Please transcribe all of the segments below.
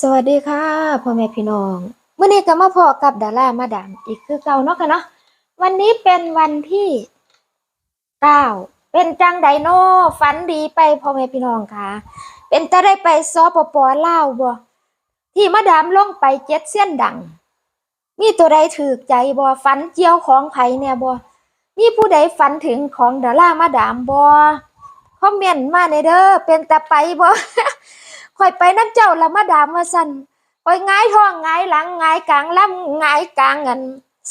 สวัสดีค่ะพ่อแม่พี่น้องเมื่อนี้ก็มาพอกับดารามาดามอีกคือเก่าเนาะค่ะเนาะวันนี้เป็นวันที่เก้าเป็นจังไดโนฝันดีไปพ่อแม่พี่น้องค่ะ เป็นจะได้ไปซอปปอล่าบ่ที่มาดามลงไปเจ็ดเส้นดัง มีตัวใดถือใจบ่ฝันเจียวของไผเนี่ยบ่มีผู้ใดฝันถึงของดารามาดามบ่คอมเมนต์มาในเด้อเป็นตาไปบ่ ข่อยไปน้ำเจ้าละมาดามว่าสันข่อยงายท้องงายหลังหงายกลางลำหงายกลางเงิน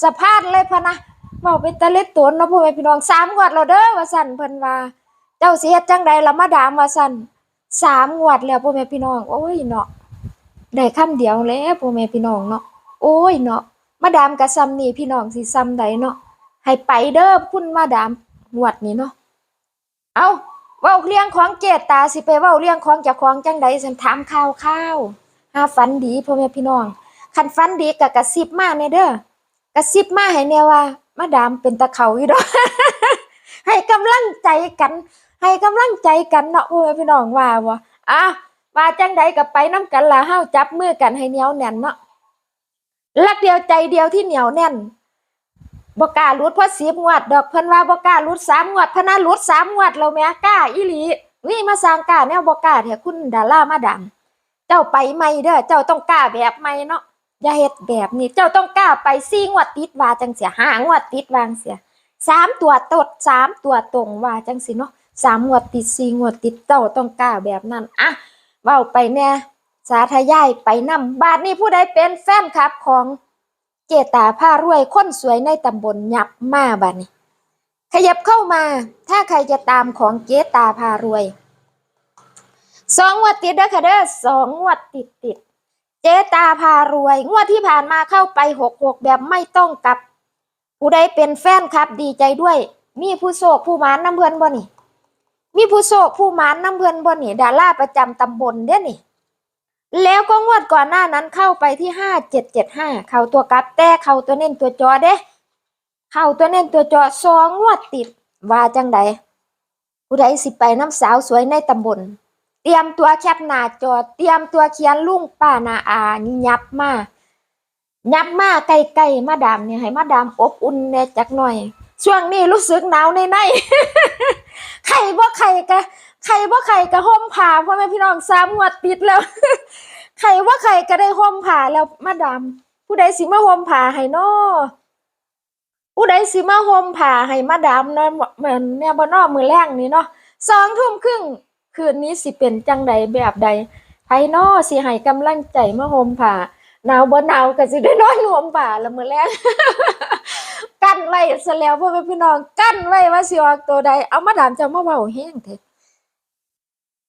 สะพานเลยพะนะเว้าเป็นตะเล็ดตนเนาะพ่อแม่พี่น้องสามงวดแล้วเด้อว่าสันเพิ่นว่า เจ้าสิเฮ็ดจังใดละมาดามว่าสันสามงวดแล้วพ่อแม่พี่น้อง โอ้ยเนาะได้คำเดียวแล้วพ่อแม่พี่น้องเนาะโอ้ยเนาะมาดามก็ซ้ำนี่พี่น้องสิซ้ำใดเนาะให้ไปเด้อคุณมาดามงวดนี้เนาะเอา เว้าเรื่องของเจตตาสิไปเว้าเรื่องของเจ้าของจังใดฉันถามข่าวข่าวหาฝันดีพ่อแม่พี่น้องคันฝันดีก็กระซิบมาแน่เด้อกระซิบมาให้แน่ว่ามาดามเป็นตะเขาอยู่ดอกให้กำลังใจกัน ให้กำลังใจกันเนาะพ่อแม่พี่น้องว่าบ่อะว่าจังใดก็ไปนํกันละเฮาจับมือกันให้เหนียวแน่นเนาะรักเดียวใจเดียวที่เหนียวแน่น บ่กล้าลุดเพราะสิบงวด ดอกเพิ่นว่าบ่กล้าลุดสามงวดพนะหลุดสามงวดแล้วแม่กล้าอีหลีนี่มาสร้างกล้าแนวบ่กล้าแท้คุณดารามาดัง เจ้าไปใหม่เด้อเจ้าต้องกล้าแบบใหม่เนาะอย่าเฮ็ดแบบนี้เจ้าต้องกล้าไปสี่งวดติดว่าจังเสียห้างวดติดวางเสียสามตัวตดสามตัวตรงว่าจังสิเนาะสามงวดติดสี่งวดติดเจ้าต้องกล้าแบบนั้นอะเว้าไปแน่สาธยายไปนำบาดนี้ผู้ใดเป็นแฟนคลับของ เจตาผ้ารวยคนสวยในตำบลยับมาบัดนี้ ขยับเข้ามา ถ้าใครจะตามของเจตาพารวยสองงวดติดเด้อค่ะเด้อสองงวดติดติด เจตาพารวย งวดที่ผ่านมาเข้าไปหกหกแบบไม่ต้องกลับ ผู้ใดเป็นแฟนครับดีใจด้วย มีผู้โศกผู้มานน้ำเพื่อนบ่นี่ มีผู้โศกผู้มานน้ำเพื่อนบ่นี่ดาราประจำตำบลเด้อนี่ แล้วก็งวดก่อนหน้านั้นเข้าไปที่ห้าเจ็ดเจ็ดห้าเข้าตัวกลับแต่เข้าตัวเน้นตัวจอเด้ เข้าตัวเน้นตัวจอสองงวดติดว่าจังใดผู้ใดสิไปน้ำสาวสวยในตำบล เตรียมตัวแคปหน้าจอ เตรียมตัวเขียนลุงป้านาอายับมายับมาใกล้ๆมาดามเนี่ยให้มาดามอบอุ่นแน่จักหน่อย ช่วงนี้รู้สึกหนาวในในๆใครบ่ใครกะ ใครว่าใครก็ห่มผ้าพ่อแม่พี่น้องสามงวดติดแล้ว ใครว่าใครก็ได้ห่มผ้าแล้วมาดามผู้ใดสิมาห่มผ้าให้นอผู้ใดสิมาห่มผ้าให้มาดามเนาะเหมือนแม่บ่นอมือแรงนี่เนาะสองทุ่มครึ่งคืนนี้สิเป็นจังใดแบบใดไผน้อสิให้กำลังใจมาห่มผ้าหนาวบ่หนาวก็สิได้นอนห่มผ้าแล้วมือแรงกั้นไว้ซะแล้วพ่อแม่พี่น้องกั้นไว้ว่าสิออกตัวใดเอามาดามจะมาเว้าแฮงเถอะ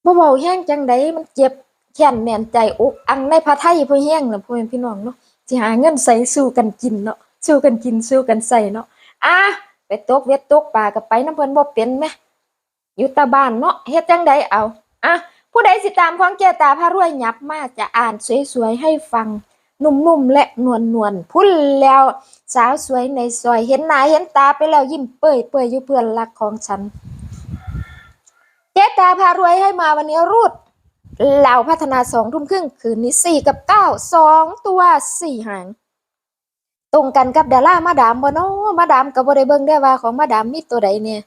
บ่เว้าแห้งจังใดมันเจ็บแค้นแม่นใจอกอังในพระไทยพ่อแห้งน่ะพ่อแม่พี่น้องเนาะสิหาเงินใส่สู้กันกินเนาะสู้กันกินสู้กันใส่เนาะอะไปตกเวทตกปลาก็ไปน้ำเพิ่นบ่เป็นแหมอยู่ตาบ้านเนาะเฮ็ดจังใดเอาอะผู้ใดสิตามของเจตาพารวยยับมาจะอ่านสวยๆให้ฟังนุ่มๆและนวลๆพุ่นแล้วสาวสวยในซอยเห็นหน้าเห็นตาไปแล้วยิ้มเปื่อยๆอยู่เพื่อนรักของฉัน เจ๊ตาพารวยให้มาวันนี้รูดเราพัฒนาสองทุ่มครึ่งคืนนี้สี่กับเก้าสองตัวสี่หางตรงกันกับดารามาดามบ่เนาะมาดามก็บ่ได้เบิงได้ว่าของมาดามมีตัวใดเนี่ย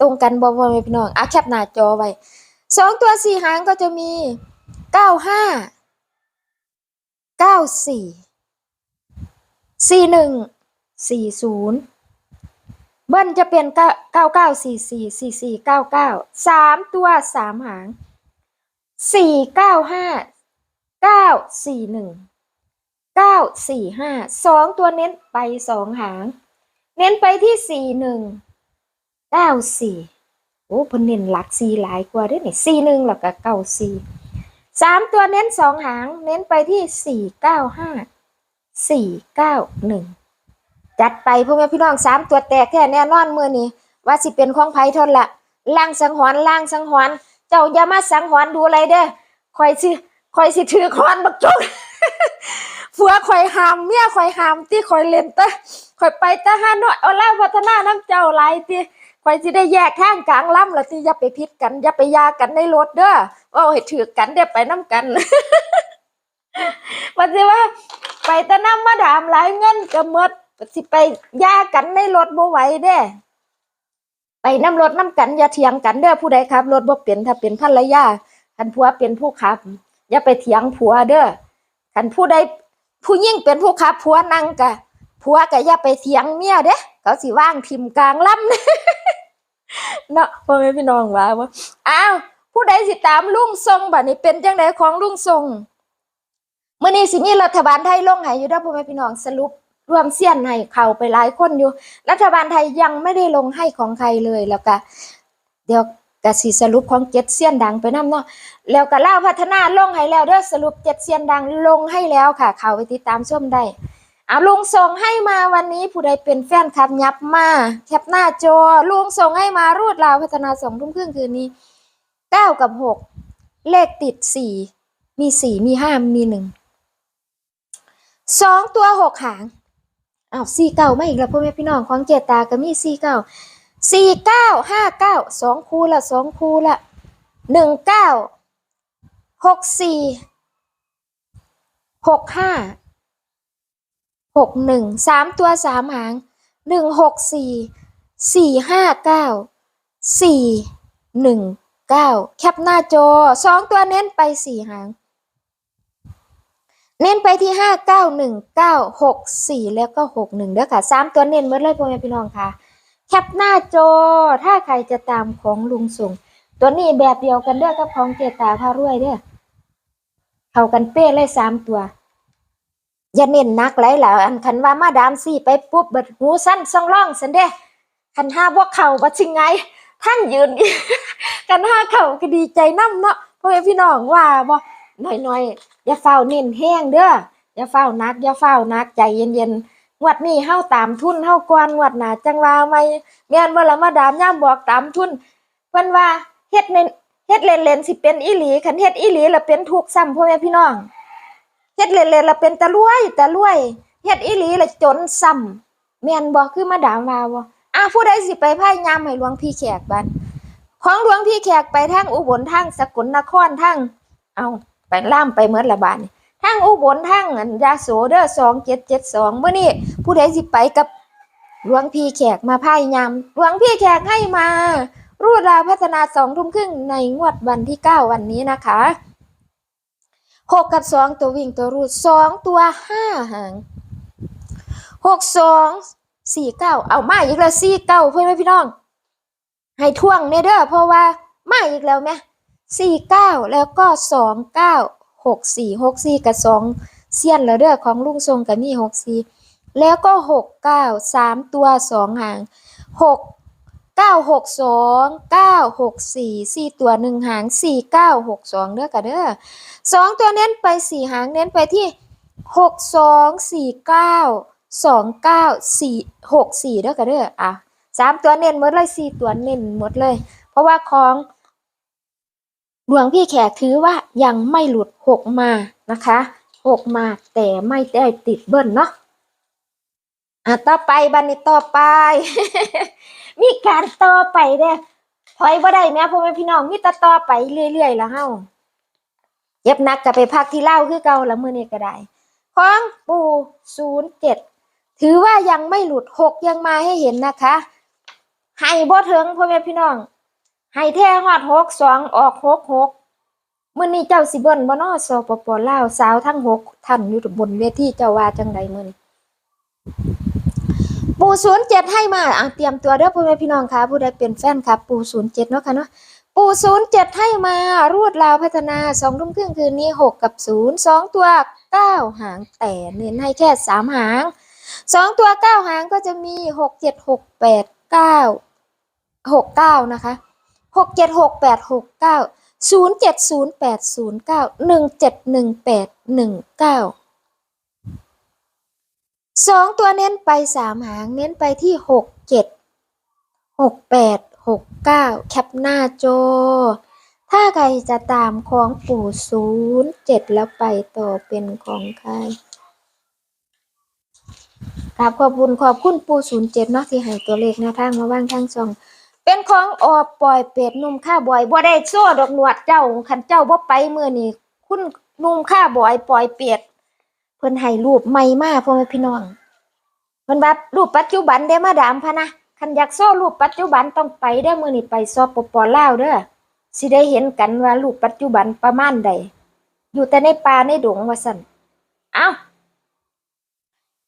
ตรงกันบ่บ่แม่พี่น้องอะแคปหน้าจอไว้สองตัวสี่หางก็จะมีเก้าห้าเก้าสี่สี่หนึ่งสี่ศูนย์ เบิ้ลจะเป็นเก้าเก้าเก้าสี่สี่สี่สี่เก้าเก้าสามตัวสามหางสี่เก้าห้าเก้าสี่หนึ่งเก้าสี่ห้าสองตัวเน้นไปสองหาง เน้นไปที่สี่หนึ่งเก้าสี่โอ้พนเน้นหลักสี่หลายกว่าด้วยนี่สี่หนึ่งแล้วก็เก้าสี่สามตัวเน้นสองหาง เน้นไปที่สี่เก้าห้าสี่เก้าหนึ่ง จัดไปพ่อแม่พี่น้องสามตัวแตกแท้แน่นอนมือนี้ว่าสิเป็นของไผทนละล่างสังหรณ์ล่างสังหรณ์เจ้าอย่ามาสังหรณ์ดูอะไรเด้อคอยสิคอยสิถือคอนบักจุกผัวคอยหามเมียคอยหามที่คอยเล่นเตะคอยไปตะหาน่อยเอาล่าพัฒนาน้ำเจ้าหลายติคอยสิได้แยกข้างกลางล่ำล้วที่อย่าไปพิษกันอย่าไปยากันในรถเด้อเอาให้ถือกันเดี๋ยวไปน้ำกันมันสิว่าไปตะน้ำมาดามหลายเงินก็หมด สิไปย่ากันในรถบ่ไหวเด้ไปน้ำรถน้ำกันอย่าเถียงกันเด้อผู้ใดครับรถบ่เป็นถ้าเป็นภรรยาคันผัวเป็นผู้ขับ อย่าไปเถียงผัวเด้อคันผู้ใดผู้ยิ่งเป็นผู้ขับผัวนั่งกะผัวก็อย่าไปเถียงเมียเด้เขาสิว่างทิมกลางลำเนาะพ่อแม่พี่น้องว่าว่าอ้าวผู้ใดสิตามลุงทรงบัดนี้เป็นจังไดของลุงทรงเมื้อนี้สิมีรัฐบาลไทยลงให้อยู่เด้อพ่อแม่พี่น้องสรุป รวมเสี้ยนให้เขาไปหลายคนอยู่ รัฐบาลไทยยังไม่ได้ลงให้ของใครเลยแล้วก็เดี๋ยวกสิสรุปของเจ็ดเสี้ยนดังไปนํเนาะแล้วก็เล่าพัฒนาลงให้แล้วเด้อสรุปเจ็ดเสี้ยนดังลงให้แล้วค่ะ เขาไปติดตามชมได้เอาลุงส่งให้มาวันนี้ผู้ใดเป็นแฟนคลับยับมาแคปหน้าจอลุงส่งให้มารูดลาวพัฒนาสองทุ่มครึ่งคืนนี้เก้ากับหกเลขติดสี่มีสี่มีห้ามีหนึ่งสองตัวหกหาง อ้าวสี่เก้าไม่อีกแล้วพ่อแม่พี่น้องของเจตาก็มีสี่เก้าสี่เก้าห้าเก้าสองคูละสองคูละหนึ่งเก้าหกสี่หกห้าหกหนึ่งสามตัวสามหางหนึ่งหกสี่สี่ห้าเก้าสี่หนึ่งเก้าแคปหน้าจอสองตัวเน้นไปสี่หาง เน้นไปที่ห้าเก้าหนึ่งเก้าหกสี่แล้วก็หกหนึ่งเด้อค่ะสามตัวเน้นหมดเลยพ่อแม่พี่น้องค่ะ แคปหน้าจอถ้าใครจะตามของลุงส่ง ตัวนี้แบบเดียวกันเด้อกับของเจตาพารวยเด้อเข้ากันเป๊ะเลยสามตัว อย่าเน้นนักไหลายหล่ะอันคันว่ามาดามสี่ไปปุ๊บเบิดหูสั้นซ่องร่องสันเด้คันห้าว่าเข่าบัดสิงไง ท่านยืนกันห้าเข่าก็ดีใจน้ำเนาะพ่อแม่พี่น้องว่าบ่หน่อยๆ อย่าเฝ้าเน้นแห้งเด้ออย่าเฝ้านักอย่าเฝ้านักใจเย็นๆงวดนี้เฮาตามทุนเฮาก่อนงวดหน้าจังว่าไหม่แม่นบ่ละมาดามย่ามบอกตามทุนเพิ่นว่าเฮ็ดเน้นเฮ็ดเล่นๆสิเป็นอีหลีคันเฮ็ดอีหลีล้วเป็นทุกข์ซ้ำพ่อแม่พี่น้องเฮ็ดเล่นๆแล้วเป็นตะรวยตะรวยเฮ็ดอีหลีล้วจนซ้ำแม่นบ่คือมาดามว่าบ่อ้าผู้ใดสิไปพายามให้หลวงพี่แขกบัดของหลวงพี่แขกไปทางอุบลทางสกลนครทางเอา ล่ามไปเมื่อละบาดนี่ทางอุบลทางยาโสเด้อสองเจ็ดเจ็ดสองเมื่อนี้ผู้ใดสิไปกับหลวงพี่แขกมาพายยำหลวงพี่แขกให้มา รูดราวพัฒนาสองทุ่มครึ่งในงวดวันที่เก้าวันนี้นะคะหกกับสองตัววิ่งตัวรูดสองตัวห้าหางหกสองสี่เก้าเอามาอีกแล้วสี่เก้าเพื่อนพี่น้อง ให้ท่วงเนี่ยเด้อเพราะว่ามาอีกแล้วไหม สี่เก้าแล้วก็สองเก้าหกสี่หกสี่กับสองเสี้ยนแล้วเด้อของลุงทรงกับมีหกสี่แล้วก็หกเก้าสามตัวสองหางหกเก้าหกสองเก้าหกสี่สี่ตัวหนึ่งหางสี่เก้าหกสองเด้อกับเด้อสองตัวเน้นไปสี่หางเน้นไปที่หกสองสี่เก้าสองเก้าสี่หกสี่เด้อกับเด้ออะสามตัวเน้นหมดเลยสี่ตัวเน้นหมดเลย เพราะว่าของ หลวงพี่แขกถือว่ายังไม่หลุดหกมานะคะหกมาแต่ไม่ได้ติดเบิ้ลเนาะอะต่อไปบันนี้ต่อไป มีการต่อไปเด้อถอยบ่ได้แม่พ่อแม่พี่น้องมีแต่ต่อไปเรื่อยๆแล้วเฮาเย็บนักก็ไปพักที่เล่าคือเก่าละมือนี้ก็ได้ของปูศูนย์เจ็ดถือว่ายังไม่หลุดหกยังมาให้เห็นนะคะ ให้บ่เถึงพ่อแม่พี่น้อง ให้แท้ฮอดหกสองออกหกหกมื้อนี้เจ้าสิเบิ่นบ่นอสปปลาวสาวทั้งหกท่านอยู่บนเวทีเจ้าว่าจังใดมื้อนี้ปู่ศูนย์เจ็ดให้มาอะเตรียมตัวเด้อพ่อแม่พี่น้องค่ะผู้ใดเป็นแฟนคลับปู่ศูนย์เจ็ดเนาะค่ะเนาะปู่ศูนย์เจ็ดให้มารวดลาวพัฒนาสองทุ่มครึ่งคืนนี้หกกับศูนย์สองตัวเก้าหางแต่เน้นให้แค่สามหางสองตัวเก้าหางก็จะมีหกเจ็ดหกแปดเก้าหกเก้านะคะ หกเจ็ดหกแปดหกเก้าศูนย์เจ็ดศูนย์แปดศูนย์เก้าหนึ่งเจ็ดหนึ่งแปดหนึ่งเก้าสองตัวเน้นไปสามหางเน้นไปที่หกเจ็ดหกแปดหกเก้าแคปหน้าจอ ถ้าใครจะตามของปู่ศูนย์เจ็ดแล้วไปต่อเป็นของใครกราบขอบคุณขอบคุณปู่ศูนย์เจ็ดเนาะที่ให้ตัวเลขหน้าทางมาว่างทางช่อง เป็นของออบปล่อยเป็ดนุ่มข้าบอยบ่ได้โซ่ดอกหนวดเจ้าคันเจ้าบ่ไปเมื้อนี้คุณนุ่มข้าบอยปล่อยเปียดเพิ่นให้รูปใหม่มาพ่อแม่พี่น้องเพิ่นว่ารูปปัจจุบันเด้มาดามพะนะคันอยากโซ่รูปปัจจุบันต้องไปเด้อมื้อนี้ไปสปปลาวเด้อสิได้เห็นกันว่ารูปปัจจุบันประมาณใดอยู่แต่ในป่าในดงว่าซั่นเอ้า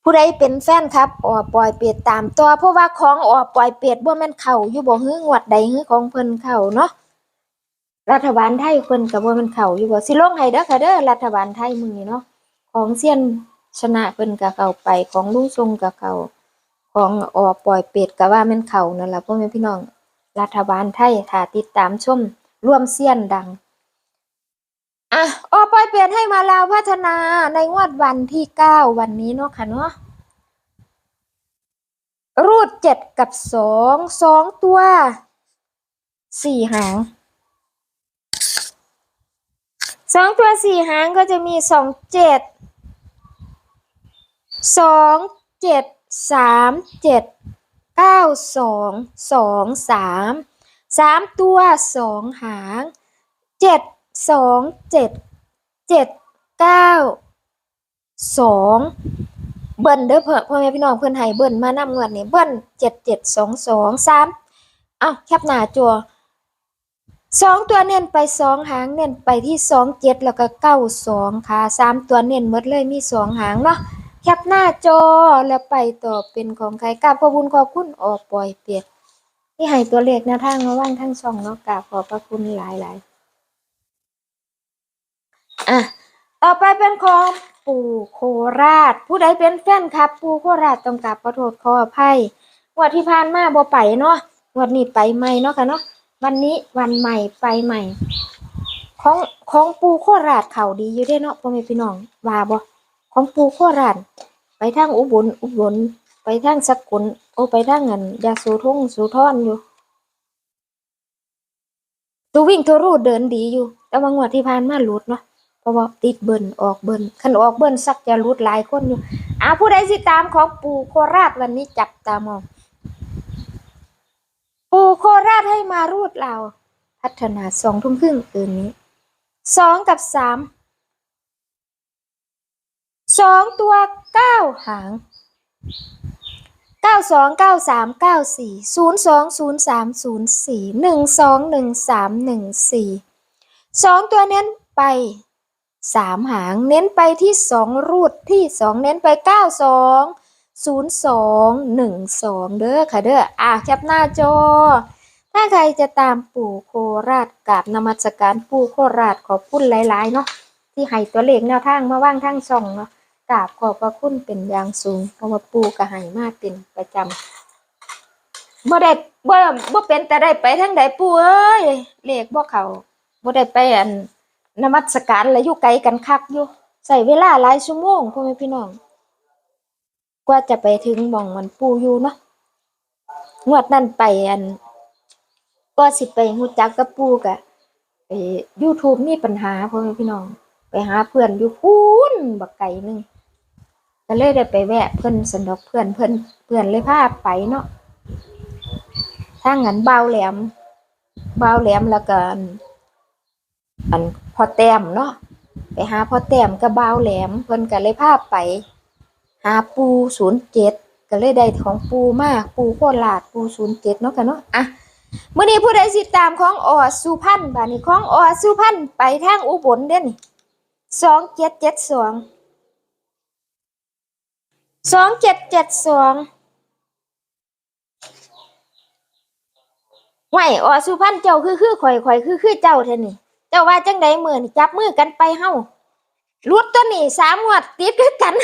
ผู้ใดเป็นแฟนครับออปล่อยเปียดตามตัวเพราะว่าของออปล่อยเปียดบ่แม่นเข้าอยู่บ่ฮื้องวดใดฮื้อของเพิ่นเข้าเนาะรัฐบาลไทยเพิ่นก็บ่แม่นเข้าอยู่บ่สิลงให้เด้อค่ะเด้อรัฐบาลไทยมื้อนี้เนาะของเซียนชนะเพิ่นก็เข้าไปของลุงทรงก็เข้าของออปล่อยเปียดก็ว่าแม่นเข้านั่นล่ะพ่อแม่พี่น้องรัฐบาลไทยถ้าติดตามชมร่วมเซียนดัง อะออปล่อยเปลี่ยดให้มาลาวพัฒนาในงวดวันที่เก้าวันนี้เนาะค่ะเนาะรูดเจ็ดกับสองสองตัวสี่หางสองตัวสี่หางก็จะมีสองเจ็ดสองเจ็ดสามเจ็ดเก้าสองสองสามสามตัวสองหางเจ็ด สองเจ็ดเจ็ดเก้าสองเบิ้ลเด้อเพื่อพ่อแม่พี่น้องเพื่อนให้เบิ้ลมานำงวดนี้เบิ้ลเจ็ดเจ็ดสองสองสามเอ้าแคปหน้าจัวสองตัวเน้นไปสองหางเน้นไปที่สองเจ็ดแล้วก็เก้าสองค่ะสามตัวเน้นหมดเลยมีสองหางเนาะแคปหน้าจอแล้วไปต่อเป็นของใครกราบขอบคุณขอบคุณออกปล่อยเปียกที่ให้ตัวเลขแนวทางมาว่างทั้งสองเนาะกราบขอบพระคุณหลายหลายๆ อะต่อไปเป็นของปู่โคราช ผู้ใดเป็นแฟนครับ ปู่โคราชต้องกราบขอโทษขออภัยงวดที่ผ่านมาบ่ไปเนาะงวดนี้ไปใหม่เนาะค่ะเนาะวันนี้วันใหม่ไปใหม่ ของของปู่โคราชเขาดีอยู่เด้เนาะพ่อแม่พี่น้องว่าบ่ของปู่โคราชไปทางอุบลอุบลไปทางสกลโอไปทางเงินยาสูทงสูทอนอยู่ตัววิ่งตัวรูดเดินดีอยู่ แต่ว่างวดที่ผ่านมาหลุดเนาะ ราะว่าติดเบิ่นออกเบิ่นคันออกเบิ่นสักจะรุดหลายคนอยู่อ่าผู้ใดสิตามของปู่โคราชวันนี้จับตามอง ปู่โคราชให้มารูดเรา พัฒนาสองทุ่มครึ่งคืนนี้สองกับสามสองตัวเก้าหางเก้าสองเก้าสามเก้าสี่ศูนย์สองศูนย์สามศูนย์สี่หนึ่งสองหนึ่งสามหนึ่งสี่สองตัวเน้นไป สามหางเน้นไปที่สองรูดที่สองเน้นไปเก้าสองศูนย์สองหนึ่งสองเด้อค่ะเด้ออะแคปหน้าจอ ถ้าใครจะตามปู่โคราชกับนมัสการปู่โคราชขอบคุณหลาย ๆ เนาะที่ให้ตัวเลขแนวทางมาว่างทางช่องเนาะกราบขอบพระคุณเป็นอย่างสูงเพราะว่าปู่ก็ให้มากเป็นประจำบ่ได้บ่บ่เป็นแต่ได้ไปทางใดปู่เอ้ยเลขบ่เขาบ่ได้ไปอัน นมัสการแล้วอยู่ไกลกันคักอยู่ใส่เวลาหลายชั่วโมงพ่อแม่พี่น้อง กว่าจะไปถึงหม่องมันปูอยู่เนาะงวดนั้นไปอัน ก็สิไปฮู้จักกับปูกะไอ้ YouTube มีปัญหาพ่อแม่พี่น้อง ไปหาเพื่อนอยู่พูนบักไกลหนึงก็เลยได้ไปแวะเพิ่อนสนดอกเพื่อนเพิ่อนเพื่อนเลยพาไปเนาะทางั้นเบาแหลมเบาแหลมแล้วกันอัน พอแต้มเนาะไปหาพอแต้มกับบ่าวแหลมเพิ่นก็เลยพาไป หาปูศูนย์เจ็ดก็เลยได้ของปูมากปูโคราชปูศูนย์เจ็ดเนาะกันเนาะอะมื้อนี้ผู้ใดสิตามของอสุพรรณบานี้ของอสุพรรณไปทางอุบลเด้นี่สองเจ็ดเจ็ดสองสองเจ็ดเจ็ดสองไหวอสุพรรณเจ้าคือคือข่อยข่อยคือคือเจ้าแท้นี่ เจ้าว่าจังใดมือนี่จับมือกันไปเฮารุดตัวนี้สามงวดติดคือกัน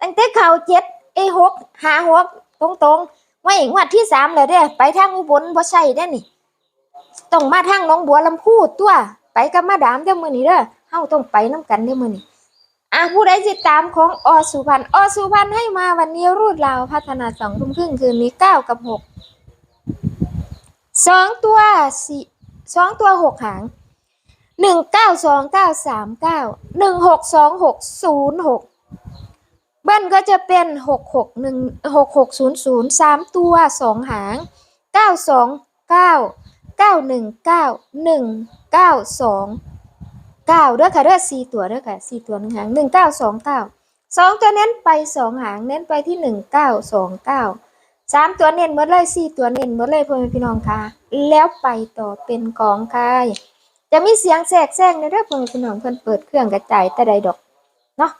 ตั้งแต่เข่าเจ็ดเอหกหาหกตรงตรงๆไม่งวดที่สามเลยเด้ไปทางอุบลบ่ใช่เด้นี่ต้องมาทางหนองบัวลำพูตัว ไปกับมาดามเด้อมือนี้เด้อเฮาต้องไปน้กันเด้อมือนี้อะผู้ใดติดตามของอสุพรรณอสุพรรณให้มาวันนี้รูดลาวพัฒนาสองทุ่มครึ่งคืนนี้เก้ากับหกสองตัวสี่สองตัวหกหาง หนึ่งเก้าสองเก้าสามเก้าหนึ่งหกสองหกศูนย์หกเบิ้ลก็จะเป็นหกหกหนึ่งหกหกศูนย์ศูนย์สามตัวสองหางเก้าสองเก้าเก้าหนึ่งเก้าหนึ่งเก้าสองเก้าเด้อค่ะเด้อสี่ตัวเด้อค่ะสี่ตัวหนึ่งหางหนึ่งเก้าสองเก้าสองตัวเน้นไปสองหางเน้นไปที่หนึ่งเก้าสองเก้าสามตัวเน้นหมดเลยสี่ตัวเน้นหมดเลยพ่อแม่พี่น้องค่ะ แล้วไปต่อเป็นกองค่าย จะมีเสียงแทรกแซงในเด้อพ่อแม่พี่น้องเพิ่นเปิดเครื่องกระจายแต่ใดดอกเนาะ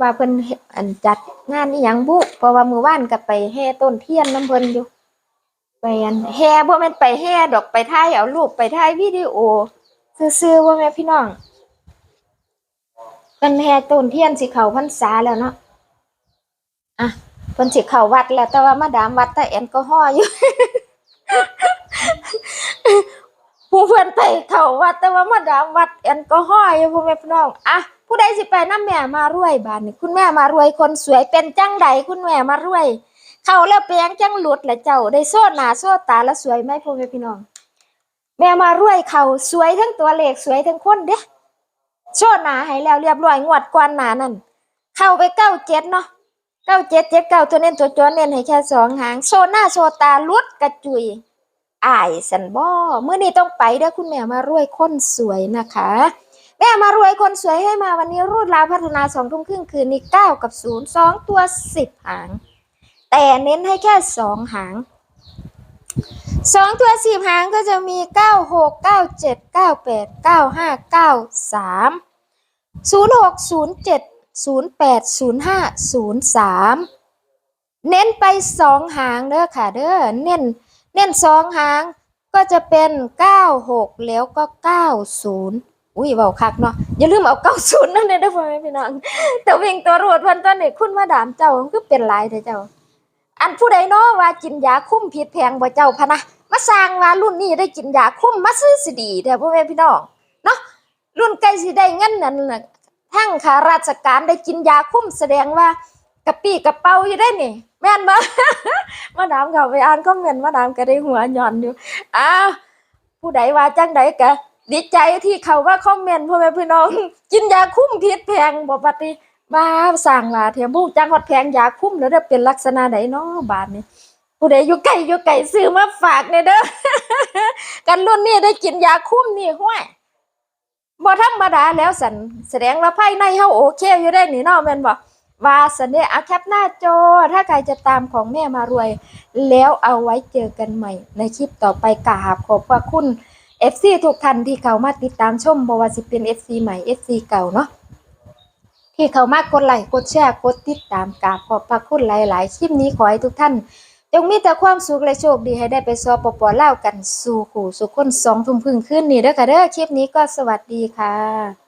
ว่าเพิ่นอันจัดงานอีหยังบุเพราะว่ามือว่านก็ไปแห่ต้นเทียนน้ำเพิ่นอยู่ไปอันแห่บ่แม่นไปแห่ดอกไปถ่ายเอารูปไปถ่ายวิดีโอซื่อๆว่าแม่พี่น้องเป็นแห่ต้นเทียนสิเขาพรรษาแล้วเนาะอะเพิ่นสิเข้าวัดแล้วแต่ว่ามาดามวัดแต่แอลกอฮอล์อยู่ ผู้เพื่อนไปเขาวัดแต่ว่ามาดามวัดแอลกอฮอล์อยู่พ่อแม่พี่น้องอะผู้ใดสิไปน้ำแม่มารวยบ้านนี้คุณแม่มารวยคนสวยเป็นจังใดคุณแม่มารวย เขาแล้วเปียงจังหลุดและเจ้าได้โซ่หนาโซ่ตาแล้วสวยไหมพ่อแม่พี่น้อง แม่มารวยเขาสวยทั้งตัวเลขสวยทั้งคนเด้โซ่หนาให้แล้วเรียบร้อยงวดก่อนหนานั่นเข้าไปเก้าเจ็ดเนาะเก้าเจ็ดเจ็ดเก้าตัวเน้นตัวจอเน้นให้แค่สองหางโซหน้าโซตาลุดกระจุย อายสันบ่เมื่อนี้ต้องไปเด้อคุณแม่มารวยคนสวยนะคะ แม่มารวยคนสวยให้มาวันนี้รูดลาพัฒนาสองทุ่มครึ่งคืนนี้เก้ากับศูนย์สองตัวสิบหาง แต่เน้นให้แค่สองหางสองตัวสิบหางก็จะมีเก้าหกเก้าเจ็ดเก้าแปดเก้าห้าเก้าสามศูนย์หกศูนย์เจ็ดศูนย์แปดศูนย์ห้าศูนย์สามเน้นไปสองหางเด้อค่ะเด้อเน้น เน้นสองหางก็จะเป็นเก้าหกแล้วก็เก้าศูนย์อุ้ยเบาคักเนาะอย่าลืมเอาเก้าศูนย์นั่นเด้อพ่อแม่พี่น้องแต่วิ่งตัวรวดเพันตอนนี้คุณมาดามเจ้าก็เป็นลายเด้อเจ้า อันผู้ใดเนาะว่ากินยาคุ้มผิดแพงบ่เจ้าพะนะมาสร้างว่ารุ่นนี้ได้กินยาคุ้มมาซื้อสิดีแต่พ่อแม่พี่น้องเนาะรุ่นใกล้สิได้เงินนั่นน่ะทั้งข้าราชการได้กินยาคุ้มแสดงว่ากระปี้กระเป๋าอยู่ได้นี่ ม่นบ่มาดามเขาไปอ่านคอมเมนต์มาดามก็ได้หัวหย่อนอยู่อ้าวผู้ใดว่าจังใดกะดีใจที่เขาว่าคอมเมนต์พ่อแม่พี่น้อง กินยาคุ้มผิดแพงบ่ปฏิบ้าสั่งลาเทียมบุกจังฮอดแพงยาคุ้มแล้วได้เป็นลักษณะใดเนาะบาทนี้ผู้ใดอยู่ไกลอยู่ไกลซื้อมาฝากเนี่ยเด้อกันรุ่นนี้ได้กินยาคุ้มนี่ห้วยบ่ธรรมดาแล้วสันแสดงว่าภายในเฮาโอเคอยู่ได้นี่เนาะแม่นบ่ วาสันเอาแคปหน้าจอ ถ้าใครจะตามของแม่มารวย แล้วเอาไว้เจอกันใหม่ ในคลิปต่อไปกราบขอบพระคุณ FC ทุกท่านที่เข้ามาติดตามชมบว่าสิเป็น FC ใหม่ FC เก่าเนาะที่เขามากดไลค์กดแชร์กดติดตามกราบขอบพระคุณหลาย ๆ คลิปนี้ขอให้ทุกท่านจงมีแต่ความสุขและโชคดีให้ได้ไปสปปลากันสู่ขู่สู่คนสองทุ่มพึ่งขึ้นนี่เด้อค่ะเด้อคลิปนี้ก็สวัสดีค่ะ